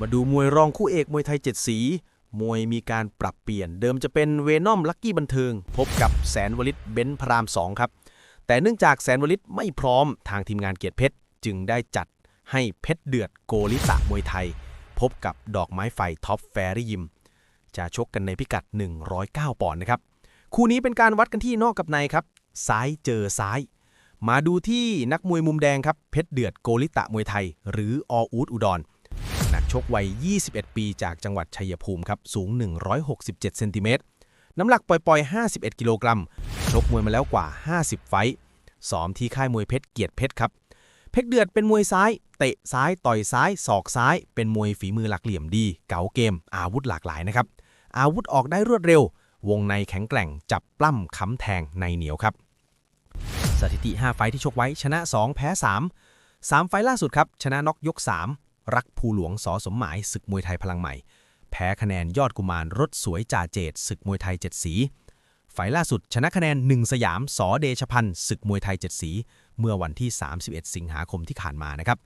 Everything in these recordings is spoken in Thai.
มาดูมวยรองคู่เอกมวยไทยเจ็ดสี มวยมีการปรับเปลี่ยน เดิมจะเป็นเวนอมลักกี้บันเทิง พบกับแสนวลิตเบนพรามสองครับ แต่เนื่องจากแสนวลิตไม่พร้อมทางทีมงานเกียรติเพชร จึงได้จัดให้เพชรเดือดโกลิตะมวยไทย พบกับดอกไม้ไฟท็อปแฟรี่ยิม จะชกกันในพิกัด 109 ปอนด์นะครับ คู่นี้เป็นการวัดกันที่นอกกับในครับ ซ้ายเจอซ้าย มาดูที่นักมวยมุมแดงครับเพชรเดือดโกลิตะมวยไทย หรือออูดอุดรนัก ชกวัย 21 ปีจากจังหวัดชัยภูมิครับ สูง 167 เซนติเมตร น้ำหนักปล่อย ๆ 51 กิโลกรัม ชกมวยมาแล้วกว่า 50 ไฟท์ซ้อมที่ค่ายมวยเพชรเกียรติเพชรครับ เพชรเดือดเป็นมวยซ้าย เตะซ้าย ต่อยซ้าย ศอกซ้าย เป็นมวยฝีมือหลักเหลี่ยมดี เก๋าเกม อาวุธหลากหลายนะครับ อาวุธออกได้รวดเร็ว วงในแข็งแกร่ง จับปล้ำค้ำแทงในเหนียวครับ สถิติ 5 ไฟท์ที่ชกไว้ ชนะ 2 แพ้ 3 3 ไฟท์ล่าสุดครับ ชนะน็อกยก 3 รักภูหลวงสอสมหมายศึกมวยไทยพลังใหม่ แพ้คะแนนยอดกุมารรถสวยจ่าเจตศึกมวยไทยเจ็ดสีไฟล์ล่าสุดชนะคะแนน1สยามสอเดชพันธ์ศึกมวยไทยเจ็ดสี เมื่อวันที่ 31 สิงหาคมที่ผ่านมานะครับ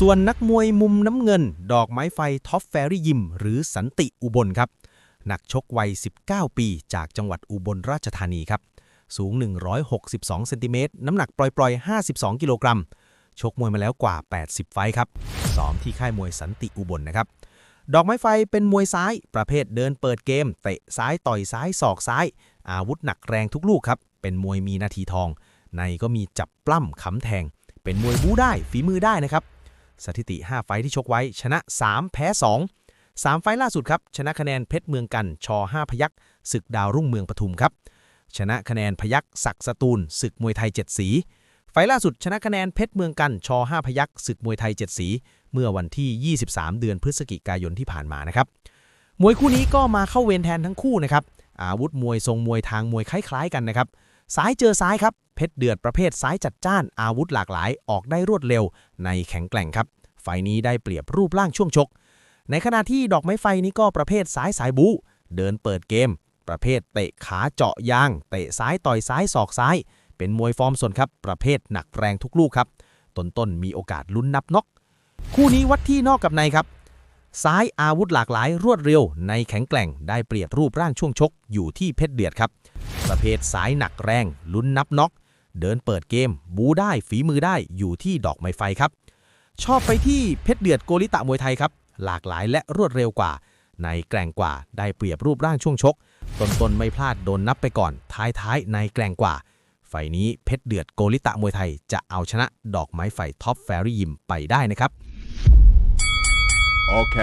ส่วนนักมวยมุมน้ำเงิน ดอกไม้ไฟท็อปแฟรี่ยิม หรือสันติอุบลครับ นักชกวัย 19 ปี จากจังหวัดอุบลราชธานีครับ สูง 162 เซนติเมตรน้ำหนักปล่อย ๆ 52 กิโลกรัม ชกมวยมาแล้วกว่า 80 ไฟครับ ซ้อมที่ค่ายมวยสันติอุบลนะครับ ดอกไม้ไฟเป็นมวยซ้ายประเภทเดินเปิดเกม เตะซ้ายต่อยซ้ายศอกซ้าย อาวุธหนักแรงทุกลูกครับ เป็นมวยมีนาทีทอง ในก็มีจับปล้ำขำแทง เป็นมวยบู๊ได้ฝีมือได้นะครับ สถิติ 5 ไฟที่ชกไว้ชนะ 3 แพ้ 2 3 ไฟล่าสุดครับ ชนะคะแนนเพชรเมืองกันช5พยักศึกดาวรุ่งเมืองปทุมครับ ชนะคะแนนพยักศักสตูลศึกมวยไทยเจ็ดสี ไฟล่าสุดชนะคะแนนเพชรเมืองกันช5พยักศึกมวยไทยเจ็ดสี เมื่อวันที่ 23 เดือนพฤศจิกายนที่ผ่านมานะครับ มวยคู่นี้ก็มาเข้าเวรแทนทั้งคู่นะครับ อาวุธมวยทรงมวยทางมวยคล้ายๆกันนะครับ ซ้ายเจอซ้ายครับ เพชรเดือดประเภทซ้ายจัดจ้าน อาวุธหลากหลาย ออกได้รวดเร็ว ในแข็งแกร่งครับ ไฟนี้ได้เปรียบรูปร่างช่วงชก ในขณะที่ดอกไม้ไฟนี้ก็ประเภทซ้ายสายบู เดินเปิดเกม ประเภทเตะขาเจาะยาง เตะซ้ายต่อยซ้ายศอกซ้าย เป็นมวยฟอร์มสนครับ ประเภทหนักแรงทุกลูกครับต้นมีโอกาสลุ้นนับน็อก คู่นี้วัดที่นอกกับในครับ ซ้ายอาวุธหลากหลายรวดเร็ว ในแข็งแกร่งได้เปรียบรูปร่างช่วงชกอยู่ที่เพชรเดือดครับ ประเภทสายหนักแรงลุ้นนับน็อก เดินเปิดเกม บูได้ฝีมือได้อยู่ที่ดอกไม้ไฟครับ ชอบไปที่เพชรเดือดโกลิตะมวยไทยครับ หลากหลายและรวดเร็วกว่าในแกร่งกว่าได้เปรียบรูปร่างช่วงชกต้นๆไม่พลาดโดนนับไปก่อน ท้ายๆในแกร่งกว่า ไฟนี้เพชรเดือดโกลิตะมวยไทย จะเอาชนะดอกไม้ไฟท็อปแฟรี่ยิมไปได้นะครับ โอเค